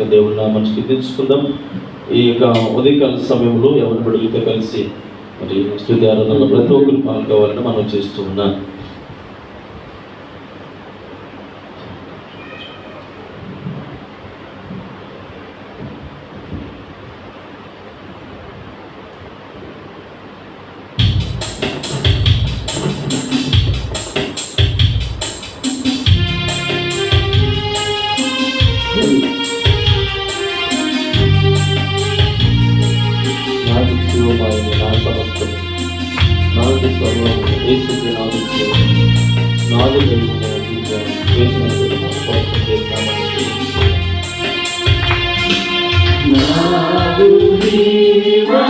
ఇంకా దేవుని నామని స్థితించుకుందాం. ఈ యొక్క ఉదయకాల సమయంలో ఎవరి బిడ్డలతో కలిసి మరి స్థుతి ఆరాధనలో ప్రతి ఒక్కరు పాల్గొవాలని మనం చేస్తూ ఉన్నాం. Happy birthday.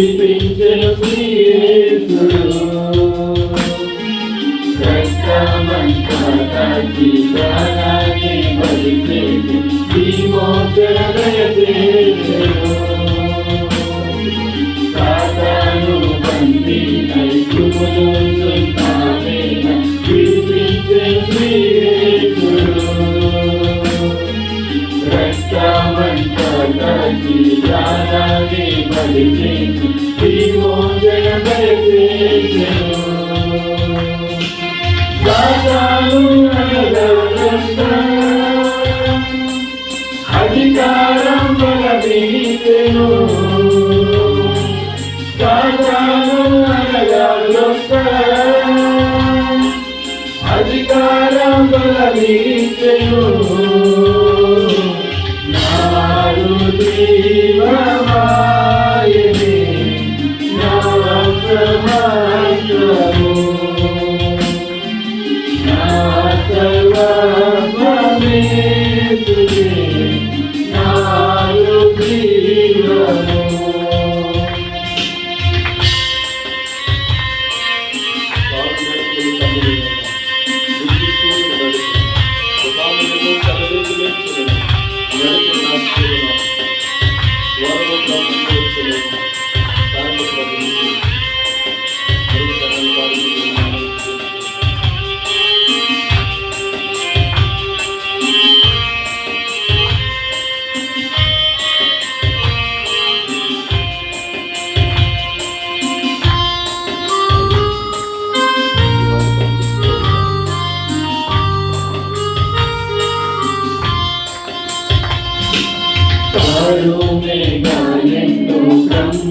విడిపించెను శ్రీయేసుడు. రక్తమంతా కాచి రక్తమంతటి ప్రాణాన్ని బలి సాతాను అధికారం బలమీసెను. సాతాను అనగలగంత అధికారం బలమీసెను.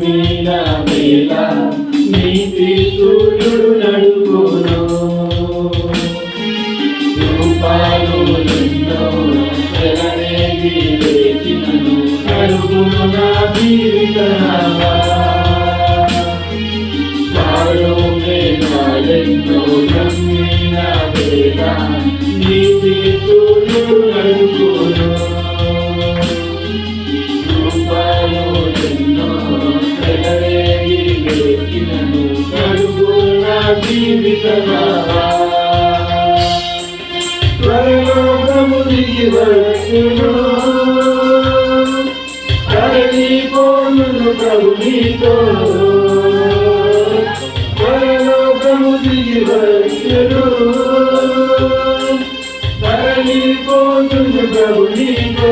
క్రమ్మిన వేళ నీతి సూర్యుడు నడుపును. రూపాలు ఎన్నో చెలరేగి లేచినను నడుపును నా జీవితనామా కారుమేఘాలెన్నో వేళ నీతి సూర్యుడు నడుపును. పరలోకము దిగి వచ్చును తరలిపోనును ప్రభు నీతో. పరలోకము దిగి వచ్చును తరలిపోనును ప్రభు నీతో.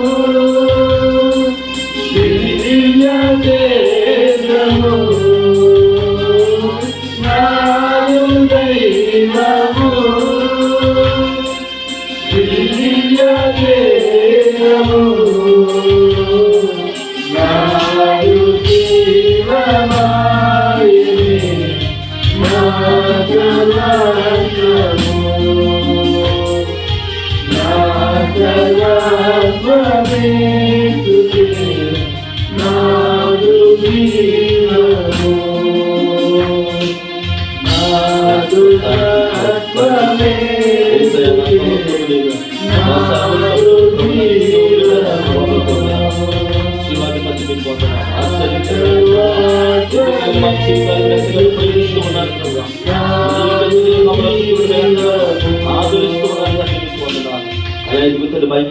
Thank you.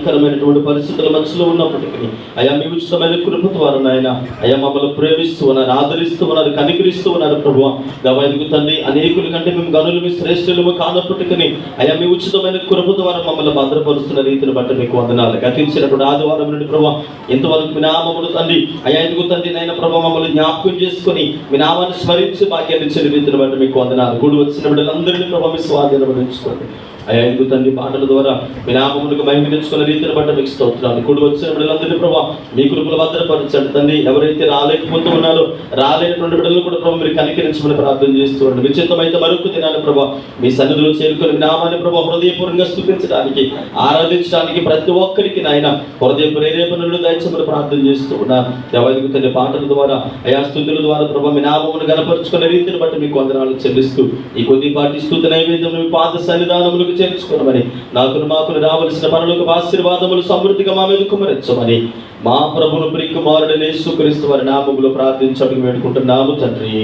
భయంకరమైనటువంటి పరిస్థితుల మనసులో ఉన్నప్పటికీ అయా మీ ఉచితమైన కృప ద్వారా నాయన అయా మమ్మల్ని ప్రేమిస్తూ ఉన్నారు ఆదరిస్తూ ఉన్నారు కనికరిస్తూ ఉన్నారు ప్రభు గవాయికు తండ్రి అనేకుల కంటే మేము గనులు మీ శ్రేష్ఠులము కానప్పటికీ అయా మీ ఉచితమైన కృప ద్వారా మమ్మల్ని భద్రపరుస్తున్న రీతిని బట్టి మీకు వందనాలు. గతించినటువంటి ఆదివారం నుండి ప్రభు ఇంతవరకు మీ నామములు తండ్రి అయా ఎదుగుతండి నాయన ప్రభు మమ్మల్ని జ్ఞాపకం చేసుకొని మీ నామాన్ని స్మరించి భాగ్యాన్ని ఇచ్చిన రీతిని బట్టి మీకు వందనాలు. కూడి వచ్చిన బిడ్డలందరినీ ప్రభు మీ స్వాధీనం అయా ఎందుకు తండ్రి పాటల ద్వారా. మీ నామములకు మహిమ తెచ్చుకున్న రీతిని బట్టి మీకు స్తోత్రాలు. కూడి వచ్చిన బిడ్డలందరినీ ప్రభావ మీ కృపలు భద్రపరచండి. తండ్రి ఎవరైతే రాలేకపోతూ ఉన్నారో రాలేనటువంటి బిడ్డలు కూడా ప్రభావ మీరు కనికరించమని ప్రార్థన చేస్తూ ఉండండి. విచిత్తమైతే మరొక దినాన్ని ప్రభావ మీ సన్నిధిలో చేరుకుని నామాన్ని ప్రభావ హృదయపూర్వంగా స్థుతించడానికి ఆరాధించడానికి ప్రతి ఒక్కరికి నాయన హృదయ ప్రేరేపణలు దయచమని ప్రార్థన చేస్తూ ఉన్నా. ఎవరికి తండ్రి పాటల ద్వారా అయా స్థుతుల ద్వారా ప్రభావ మీ నామమును గనపరుచుకున్న రీతిని బట్టి మీకు వందనాలు చెల్లిస్తూ ఈ కొద్దిపాటి స్థుతి నైవేద్యం మీ పాద సన్నిధానములకు చేర్చుకున్నామని నాకు మాకు రావలసిన పనులకు ఆశీర్వాదములు సమృద్ధిగా మా మీద కుమరించమని మా ప్రభును ప్రికుమారుడనే సుకరిస్తూ వారి నామములు ప్రార్థించడానికి వేడుకుంటున్నాము తండ్రి.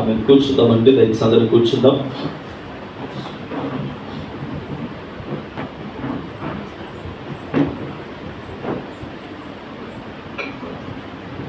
ఆమె కూర్చుందామండి దయచేసి అందరూ కూర్చుందాం.